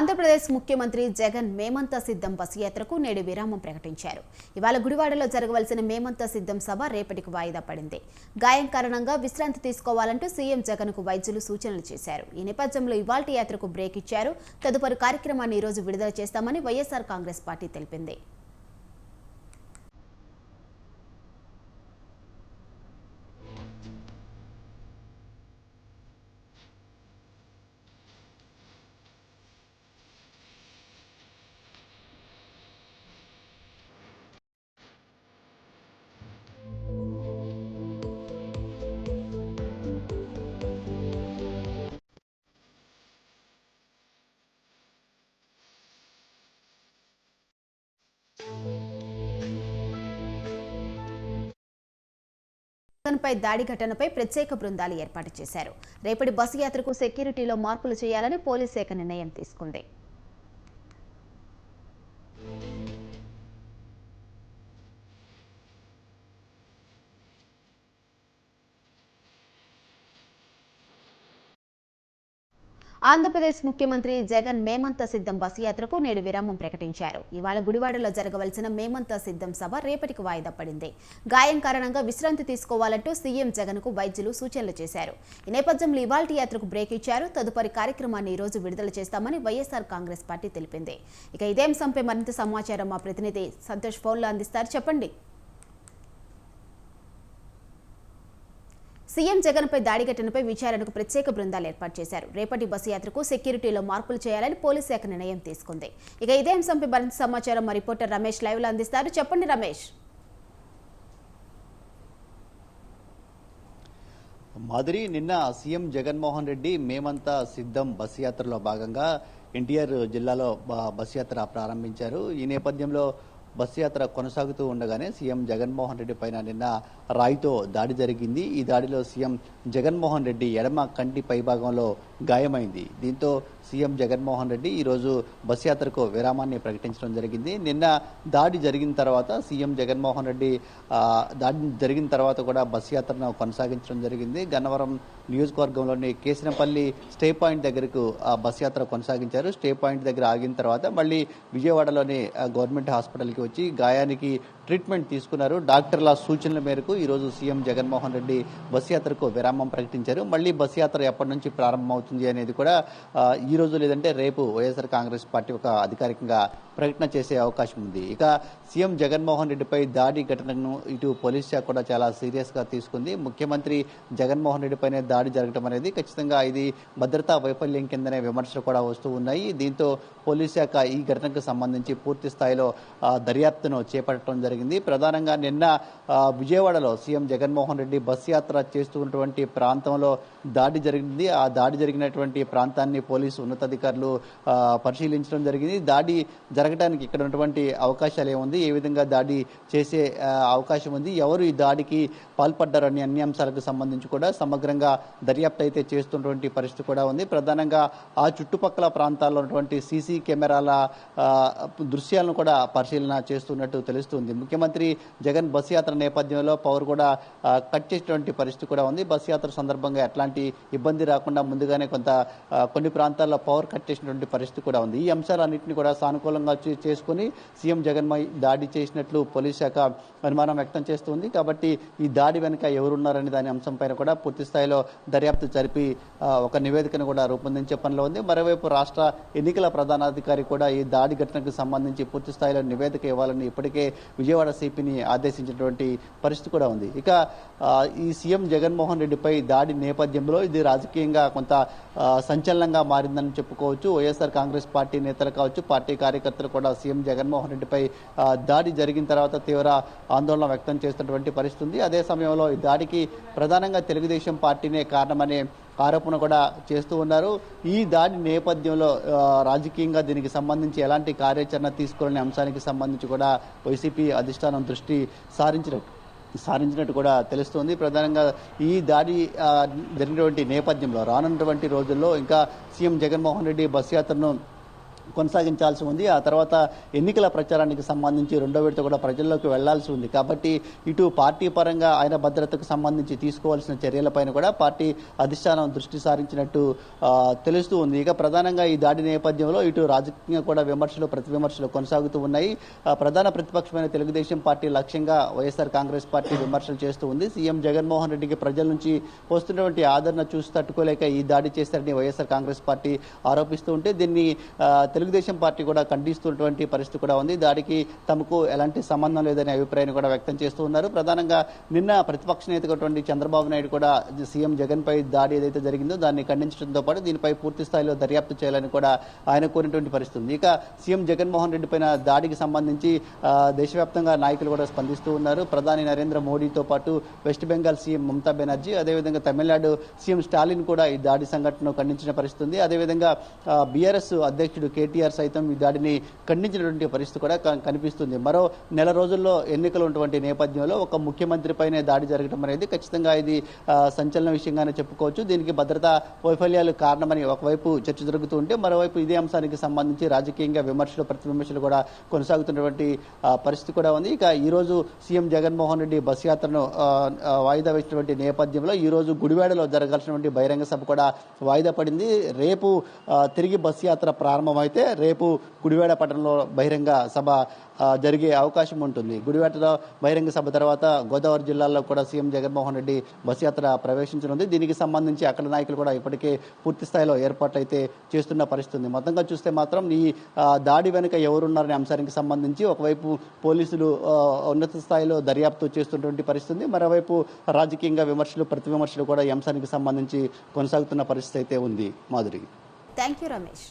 ఆంధ్రప్రదేశ్ ముఖ్యమంత్రి జగన్ మేమంతా సిద్ధం బస్సు యాత్రకు నేడు విరామం ప్రకటించారు. ఇవాళ గుడివాడలో జరగవలసిన మేమంతా సిద్ధం సభ రేపటికి వాయిదా పడింది. గాయం కారణంగా విశ్రాంతి తీసుకోవాలంటూ సీఎం జగన్కు వైద్యులు సూచనలు చేశారు. ఈ నేపథ్యంలో ఇవాల్టి యాత్రకు బ్రేక్ ఇచ్చారు. తదుపరి కార్యక్రమాన్ని ఈ రోజు విడుదల చేస్తామని వైఎస్ఆర్ కాంగ్రెస్ పార్టీ తెలిపింది. జగన్పై దాడి ఘటనపై ప్రత్యేక బృందాలు ఏర్పాటు చేశారు. రేపటి బస్సు యాత్రకు సెక్యూరిటీలో మార్పులు చేయాలని పోలీస్ శాఖ నిర్ణయం తీసుకుంది. ఆంధ్రప్రదేశ్ ముఖ్యమంత్రి జగన్ మేమంత సిద్ధం బస్సు యాత్రకు నేడు విరామం ప్రకటించారు. ఇవాళ గుడివాడలో జరగవలసిన మేమంత సిద్ధం సభ రేపటికి వాయిదా పడింది. గాయం కారణంగా విశ్రాంతి తీసుకోవాలంటూ సీఎం జగన్కు వైద్యులు సూచనలు చేశారు. ఈ నేపథ్యంలో ఇవాళ యాత్రకు బ్రేక్ ఇచ్చారు. తదుపరి కార్యక్రమాన్ని ఈ రోజు విడుదల చేస్తామని వైఎస్ఆర్ కాంగ్రెస్ పార్టీ తెలిపింది. ఇక ఇదే అంశంపై మరింత సమాచారం మా ప్రతినిధి సంతోష్ ఫోన్లో అందిస్తారు. చెప్పండి. సీఎం జగన్పై దాడి ఘటనపై విచారణకు ప్రత్యేక బృందాలు ఏర్పాటు చేశారు. రేపటి బస్సు యాత్రకు సెక్యూరిటీలో మార్పులు చేయాలని పోలీస్ శాఖ నిర్ణయం తీసుకుంది. ఇక ఇదే అంశంపై మరింత సమాచారం మా రిపోర్టర్ రమేష్ లైవ్లో అందిస్తారు. చెప్పండి రమేష్. మాదిరి నిన్న సీఎం జగన్మోహన్ రెడ్డి మేమంతా సిద్ధం బస్ యాత్రలో భాగంగా ఎన్టీఆర్ జిల్లాలో బ- బస్ యాత్ర ప్రారంభించారు. ఈ నేపథ్యంలో బస్సు యాత్ర కొనసాగుతూ ఉండగానే సీఎం జగన్మోహన్ రెడ్డి పైన నిన్న రాయితో దాడి జరిగింది. ఈ దాడిలో సీఎం జగన్మోహన్ రెడ్డి ఎడమ కంటి పైభాగంలో గాయమైంది. దీంతో సీఎం జగన్మోహన్ రెడ్డి ఈరోజు బస్ యాత్రకు విరామాన్ని ప్రకటించడం జరిగింది. నిన్న దాడి జరిగిన తర్వాత సీఎం జగన్మోహన్ రెడ్డి దాడి జరిగిన తర్వాత కూడా బస్ యాత్రను కొనసాగించడం జరిగింది. గన్నవరం నియోజకవర్గంలోని కేసినపల్లి స్టే పాయింట్ దగ్గరకు ఆ బస్ యాత్ర కొనసాగించారు. స్టే పాయింట్ దగ్గర ఆగిన తర్వాత మళ్ళీ విజయవాడలోని గవర్నమెంట్ హాస్పిటల్కి వచ్చి గాయానికి ట్రీట్మెంట్ తీసుకున్నారు. డాక్టర్ల సూచనల మేరకు ఈరోజు సీఎం జగన్మోహన్ రెడ్డి బస్ యాత్రకు విరామం ప్రకటించారు. మళ్ళీ బస్ యాత్ర ఎప్పటి నుంచి ప్రారంభమవుతుంది అనేది కూడా ఈ రోజు లేదంటే రేపు వైఎస్ఆర్ కాంగ్రెస్ పార్టీ ఒక అధికారికంగా ప్రకటన చేసే అవకాశం ఉంది. ఇక సీఎం జగన్మోహన్ రెడ్డిపై దాడి ఘటనను ఇటు పోలీస్ శాఖ కూడా చాలా సీరియస్గా తీసుకుంది. ముఖ్యమంత్రి జగన్మోహన్ రెడ్డిపైనే దాడి జరగడం అనేది ఖచ్చితంగా ఇది భద్రతా వైఫల్యం కిందనే విమర్శలు కూడా వస్తూ ఉన్నాయి. దీంతో పోలీస్ శాఖ ఈ ఘటనకు సంబంధించి పూర్తి స్థాయిలో దర్యాప్తును చేపట్టడం జరిగింది. ప్రధానంగా నిన్న విజయవాడలో సీఎం జగన్మోహన్ రెడ్డి బస్ యాత్ర చేస్తున్నటువంటి ప్రాంతంలో దాడి జరిగింది. ఆ దాడి జరిగినటువంటి ప్రాంతాన్ని పోలీసు ఉన్నతాధికారులు పరిశీలించడం జరిగింది. దాడి జరగడానికి ఇక్కడ ఉన్నటువంటి అవకాశాలు ఏముంది? ఏ విధంగా దాడి చేసే అవకాశం ఉంది? ఎవరు ఈ దాడికి పాల్పడ్డారు అనే అన్ని అంశాలకు సంబంధించి కూడా సమగ్రంగా దర్యాప్తు అయితే చేస్తున్నటువంటి పరిస్థితి కూడా ఉంది. ప్రధానంగా ఆ చుట్టుపక్కల ప్రాంతాల్లో ఉన్నటువంటి సీసీ కెమెరాల దృశ్యాలను కూడా పరిశీలన చేస్తున్నట్టు తెలుస్తుంది. ముఖ్యమంత్రి జగన్ బస్ యాత్ర నేపథ్యంలో పవర్ కూడా కట్ చేసినటువంటి పరిస్థితి కూడా ఉంది. బస్ యాత్ర సందర్భంగా ఎట్లాంటి ఇబ్బంది రాకుండా ముందుగానే కొంత కొన్ని ప్రాంతాల్లో పవర్ కట్ చేసినటువంటి పరిస్థితి కూడా ఉంది. ఈ అంశాలన్నింటినీ కూడా సానుకూలంగా చేసుకుని సీఎం జగన్మై దాడి చేసినట్లు పోలీస్ శాఖ అనుమానం వ్యక్తం చేస్తుంది. కాబట్టి ఈ దాడి వెనుక ఎవరున్నారనే దాని అంశంపైన కూడా పూర్తి స్థాయిలో దర్యాప్తు జరిపి ఒక నివేదికను కూడా రూపొందించే పనిలో ఉంది. మరోవైపు రాష్ట్ర ఎన్నికల ప్రధానాధికారి కూడా ఈ దాడి ఘటనకు సంబంధించి పూర్తి స్థాయిలో నివేదిక ఇవ్వాలని ఇప్పటికే విజయవాడ సిపిని ఆదేశించినటువంటి పరిస్థితి కూడా ఉంది. ఇక ఈ సీఎం జగన్మోహన్ రెడ్డిపై దాడి నేపథ్యంలో ఇది రాజకీయంగా కొంత సంచలనంగా మారిందని చెప్పుకోవచ్చు. వైఎస్ఆర్ కాంగ్రెస్ పార్టీ నేతలు కావచ్చు పార్టీ కార్యకర్తలు కూడా సీఎం జగన్మోహన్ రెడ్డిపై దాడి జరిగిన తర్వాత తీవ్ర ఆందోళన వ్యక్తం చేస్తున్నటువంటి పరిస్థితి ఉంది. అదే సమయంలో ఈ దాడికి ప్రధానంగా తెలుగుదేశం పార్టీనే కారణమనే ఆరోపణ కూడా చేస్తూ ఉన్నారు. ఈ దాడి నేపథ్యంలో రాజకీయంగా దీనికి సంబంధించి ఎలాంటి కార్యాచరణ తీసుకోవాలనే అంశానికి సంబంధించి కూడా వైసీపీ అధిష్టానం దృష్టి సారించినట్టు సారించినట్టు కూడా తెలుస్తోంది. ప్రధానంగా ఈ దాడి జరిగినటువంటి నేపథ్యంలో రానున్నటువంటి రోజుల్లో ఇంకా సీఎం జగన్మోహన్ రెడ్డి బస్ యాత్రను కొనసాగించాల్సి ఉంది. ఆ తర్వాత ఎన్నికల ప్రచారానికి సంబంధించి రెండో విడత కూడా ప్రజల్లోకి వెళ్ళాల్సి ఉంది. కాబట్టి ఇటు పార్టీ పరంగా ఆయన భద్రతకు సంబంధించి తీసుకోవాల్సిన చర్యలపైన కూడా పార్టీ అధిష్టానం దృష్టి సారించినట్టు తెలుస్తూ ఉంది. ఇక ప్రధానంగా ఈ దాడి నేపథ్యంలో ఇటు రాజకీయంగా కూడా విమర్శలు ప్రతి విమర్శలు కొనసాగుతూ ఉన్నాయి. ప్రధాన ప్రతిపక్షమైన తెలుగుదేశం పార్టీ లక్ష్యంగా వైఎస్ఆర్ కాంగ్రెస్ పార్టీ విమర్శలు చేస్తూ ఉంది. సీఎం జగన్మోహన్ రెడ్డికి ప్రజల నుంచి వస్తున్నటువంటి ఆదరణ చూసి తట్టుకోలేక ఈ దాడి చేశారని వైఎస్ఆర్ కాంగ్రెస్ పార్టీ ఆరోపిస్తూ ఉంటే దీన్ని తెలుగుదేశం పార్టీ కూడా ఖండిస్తున్నటువంటి పరిస్థితి కూడా ఉంది. దాడికి తమకు ఎలాంటి సంబంధం లేదనే అభిప్రాయాన్ని కూడా వ్యక్తం చేస్తూ ఉన్నారు. ప్రధానంగా నిన్న ప్రతిపక్ష నేతటువంటి చంద్రబాబు నాయుడు కూడా సీఎం జగన్ పై దాడి ఏదైతే జరిగిందో దాన్ని ఖండించడంతో పాటు దీనిపై పూర్తి స్థాయిలో దర్యాప్తు చేయాలని కూడా ఆయన కోరినటువంటి పరిస్థితి ఉంది. ఇక సీఎం జగన్మోహన్ రెడ్డి పైన దాడికి సంబంధించి దేశవ్యాప్తంగా నాయకులు కూడా స్పందిస్తూ ఉన్నారు. ప్రధాని నరేంద్ర మోడీతో పాటు వెస్ట్ బెంగాల్ సీఎం మమతా బెనర్జీ అదేవిధంగా తమిళనాడు సీఎం స్టాలిన్ కూడా ఈ దాడి సంఘటనను ఖండించిన పరిస్థితి ఉంది. అదేవిధంగా బీఆర్ఎస్ అధ్యక్షుడు కేటీఆర్ సైతం దాడిని ఖండించినటువంటి పరిస్థితి కూడా కనిపిస్తుంది. మరో నెల రోజుల్లో ఎన్నికలు ఉన్నటువంటి నేపథ్యంలో ఒక ముఖ్యమంత్రిపైనే దాడి జరగడం అనేది ఖచ్చితంగా ఇది సంచలన విషయంగానే చెప్పుకోవచ్చు. దీనికి భద్రతా వైఫల్యాలు కారణమని ఒకవైపు చర్చ జరుగుతూ ఉంటే మరోవైపు ఇదే అంశానికి సంబంధించి రాజకీయంగా విమర్శలు ప్రతివిమర్శలు కూడా కొనసాగుతున్నటువంటి పరిస్థితి కూడా ఉంది. ఇక ఈ రోజు సీఎం జగన్మోహన్ రెడ్డి బస్ యాత్రను వాయిదా వేసినటువంటి నేపథ్యంలో ఈ రోజు గుడివాడలో జరగాల్సినటువంటి బహిరంగ సభ కూడా వాయిదా పడింది. రేపు తిరిగి బస్ యాత్ర అయితే రేపు గుడివాడ పట్టణంలో బహిరంగ సభ జరిగే అవకాశం ఉంటుంది. గుడివాడలో బహిరంగ సభ తర్వాత గోదావరి జిల్లాలో కూడా సీఎం జగన్మోహన్ రెడ్డి బస్ యాత్ర ప్రవేశించనుంది. దీనికి సంబంధించి అక్కడ నాయకులు కూడా ఇప్పటికే పూర్తి స్థాయిలో ఏర్పాట్లు అయితే చేస్తున్న పరిస్థితి ఉంది మొత్తంగా చూస్తే మాత్రం ఈ దాడి వెనుక ఎవరున్నారనే అంశానికి సంబంధించి ఒకవైపు పోలీసులు ఉన్నత స్థాయిలో దర్యాప్తు చేస్తున్నటువంటి పరిస్థితి ఉంది మరోవైపు రాజకీయంగా విమర్శలు ప్రతి విమర్శలు కూడా ఈ అంశానికి సంబంధించి కొనసాగుతున్న పరిస్థితి అయితే ఉంది. మాధురి. Thank you Ramesh